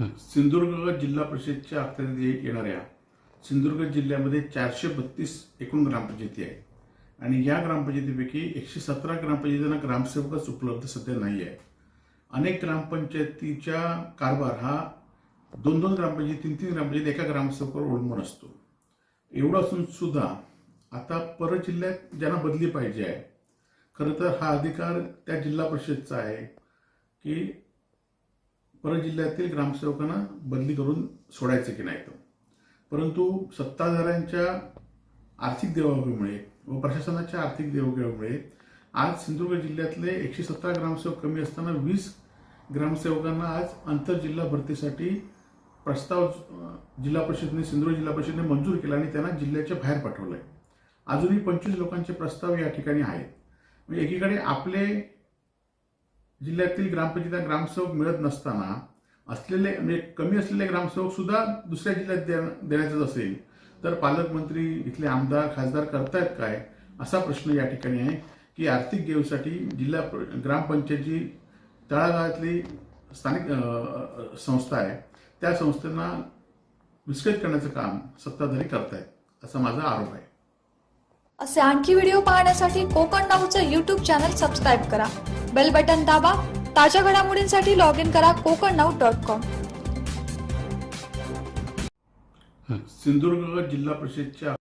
सिंधुदुर्ग जिल्हा परिषदच्या अखत्यारीत येणाऱ्या सिंधुदुर्ग जिल्ह्यामध्ये चारशे बत्तीस एकूण ग्रामपंचायती आहेत. आणि या ग्रामपंचायतीपैकी एकशे सतरा ग्रामपंचायतींना ग्रामसेवकच उपलब्ध सध्या नाही आहे अनेक ग्रामपंचायतीचा कारभार हा दोन दोन ग्रामपंचायती तीन तीन ग्रामपंचायत एका ग्रामसेवकावर अवलंबून असतो. एवढं असून सुद्धा आता पर जिल्ह्यात ज्यांना बदली पाहिजे आहे खरं तर हा अधिकार त्या जिल्हा परिषदचा आहे की परत जिल्ह्यातील ग्रामसेवकांना बदली करून सोडायचं की नाही तर परंतु सत्ताधाऱ्यांच्या आर्थिक देवाघेमुळे व प्रशासनाच्या आर्थिक देवाघेमुळे आज सिंधुदुर्ग जिल्ह्यातले एकशे सतरा ग्रामसेवक कमी असताना वीस ग्रामसेवकांना आज आंतरजिल्हा भरतीसाठी प्रस्ताव जिल्हा परिषदेने सिंधुदुर्ग जिल्हा परिषदेने मंजूर केला आणि त्यांना जिल्ह्याच्या बाहेर पाठवलं आहे अजूनही पंचवीस लोकांचे प्रस्ताव या ठिकाणी आहेत. म्हणजे एकीकडे आपले जिल्ह्यातील ग्रामपंचायत ग्रामसेवक मिळत नसताना असलेले म्हणजे कमी असलेले ग्रामसेवक सुद्धा दुसऱ्या जिल्ह्यात द्या- देण्याचंच असेल तर पालकमंत्री इथले आमदार खासदार करतायत काय? असा प्रश्न या ठिकाणी आहे की आर्थिक गेवसाठी जिल्हा ग्रामपंचायतची तळागाळातली स्थानिक संस्था आहे. त्या संस्थेना विस्कळीत करण्याचं काम सत्ताधारी करतायत असा माझा आरोप आहे. असे आणखी व्हिडिओ पाहण्यासाठी कोकण नाऊचं यूट्यूब चॅनल सबस्क्राईब करा. बेल बटन दाबा ताज्या घडामोडींसाठी लॉग इन करा Konkan now dot com. Sindhudurg जिल्हा परिषदच्या